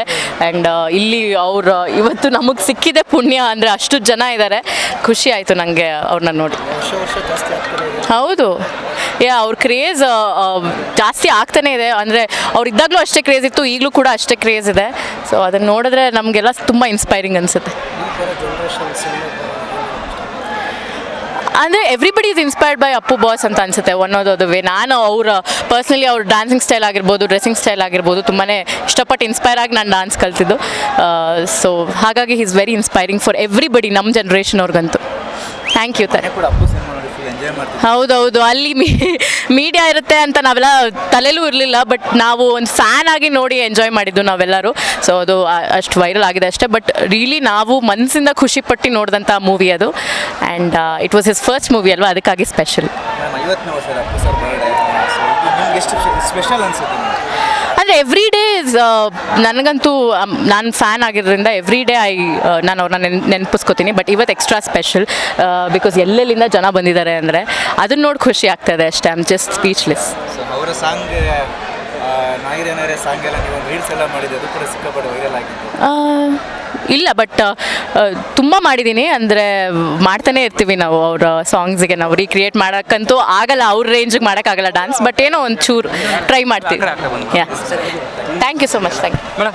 ಆಗುತ್ತೆ ಆ್ಯಂಡ್ ಇಲ್ಲಿ ಅವ್ರು, ಇವತ್ತು ನಮಗೆ ಸಿಕ್ಕಿದೆ ಪುಣ್ಯ ಅಂದರೆ ಅಷ್ಟು ಜನ ಇದ್ದಾರೆ ಖುಷಿ ಆಯಿತು ನನಗೆ ಅವ್ರನ್ನ ನೋಡಿ. ಹೌದು. ಯಾ, ಅವ್ರ ಕ್ರೇಜ್ ಜಾಸ್ತಿ ಆಗ್ತಾನೆ ಇದೆ. ಅಂದರೆ ಅವ್ರು ಇದ್ದಾಗಲೂ ಅಷ್ಟೇ ಕ್ರೇಜ್ ಇತ್ತು, ಈಗಲೂ ಕೂಡ ಅಷ್ಟೇ ಕ್ರೇಜ್ ಇದೆ. ಸೊ ಅದನ್ನು ನೋಡಿದ್ರೆ ನಮಗೆಲ್ಲ ತುಂಬ ಇನ್ಸ್ಪೈರಿಂಗ್ ಅನಿಸುತ್ತೆ. ಅಂದರೆ everybody is inspired by Appu boss ಅಂತ ಅನ್ಸುತ್ತೆ ಒನ್ ಆಫ್ ದ ವೇ ನಾನು ಅವ್ರ ಪರ್ಸ್ನಲಿ ಅವ್ರ ಡ್ಯಾನ್ಸಿಂಗ್ ಸ್ಟೈಲ್ ಆಗಿರ್ಬೋದು ಡ್ರೆಸ್ಸಿಂಗ್ ಸ್ಟೈಲ್ ಆಗಿರ್ಬೋದು ತುಂಬಾ ಇಷ್ಟಪಟ್ಟು ಇನ್ಸ್ಪೈರ್ ಆಗಿ ನಾನು ಡಾನ್ಸ್ ಕಲ್ತಿದ್ದು. ಸೊ ಹಾಗಾಗಿ is very inspiring for everybody ನಮ್ಮ ಜನ್ರೇಷನ್ ಅವ್ರಿಗಂತೂ. ಥ್ಯಾಂಕ್ ಯು ತ ಎಂಜಾಯ್ ಮಾಡ್ತೀವಿ. ಹೌದೌದು ಅಲ್ಲಿ ಮೀಡಿಯಾ ಇರುತ್ತೆ ಅಂತ ನಾವೆಲ್ಲ ತಲೆಲೂ ಇರಲಿಲ್ಲ ಬಟ್ ನಾವು ಒಂದು ಫ್ಯಾನ್ ಆಗಿ ನೋಡಿ ಎಂಜಾಯ್ ಮಾಡಿದ್ದು ನಾವೆಲ್ಲರೂ. ಸೊ ಅದು ಅಷ್ಟು ವೈರಲ್ ಆಗಿದೆ ಅಷ್ಟೇ ಬಟ್ ರಿಯಲಿ ನಾವು ಮನಸ್ಸಿಂದ ಖುಷಿ ಪಟ್ಟು ನೋಡಿದಂಥ ಮೂವಿ ಅದು. And it was his first movie ಅಲ್ವಾ ಅದಕ್ಕಾಗಿ ಸ್ಪೆಷಲ್ ಐವತ್ತನೇ ಸ್ಪೆಷಲ್ ಅನ್ಸುತ್ತೆ? ಅಂದರೆ ಎವ್ರಿ ಡೇ ಇಸ್ ನನಗಂತೂ ನಾನು ಫ್ಯಾನ್ ಆಗಿರೋದ್ರಿಂದ ಎವ್ರಿ ಡೇ ಐ ನಾನು ಅವ್ರನ್ನ ನೆನ್ ನೆನಪಿಸ್ಕೋತೀನಿ. ಬಟ್ ಇವತ್ತು ಎಕ್ಸ್ಟ್ರಾ ಸ್ಪೆಷಲ್ ಬಿಕಾಸ್ ಎಲ್ಲೆಲ್ಲಿಂದ ಜನ ಬಂದಿದ್ದಾರೆ ಅಂದರೆ ಅದನ್ನ ನೋಡಿ ಖುಷಿ ಆಗ್ತದೆ ಅಷ್ಟೇ. ಐಮ್ ಜಸ್ಟ್ ಸ್ಪೀಚ್ಲೆಸ್ ಅವರ ಸಾಂಗ್ ನಾಯಿರೆ ಸಾಂಗ್ ಎಲ್ಲ ನೀವು ರೀಲ್ಸ್ ಎಲ್ಲ ಮಾಡಿದ್ದೆ ಅದು ಕೂಡ ಸಿಕ್ಕಾಪಟ್ಟೆ ವೈರಲ್ ಆಗಿತ್ತು. ಇಲ್ಲ ಬಟ್ ತುಂಬ ಮಾಡಿದ್ದೀನಿ ಅಂದರೆ ಮಾಡ್ತಾನೆ ಇರ್ತೀವಿ ನಾವು ಅವರ ಸಾಂಗ್ಸಿಗೆ ನಾವು ರೀಕ್ರಿಯೇಟ್ ಮಾಡೋಕ್ಕಂತೂ ಆಗಲ್ಲ ಅವ್ರ ರೇಂಜಿಗೆ ಮಾಡೋಕ್ಕಾಗಲ್ಲ ಡಾನ್ಸ್ ಬಟ್ ಏನೋ ಒಂದು ಚೂರು ಟ್ರೈ ಮಾಡ್ತೀವಿ yeah thank you so much thank you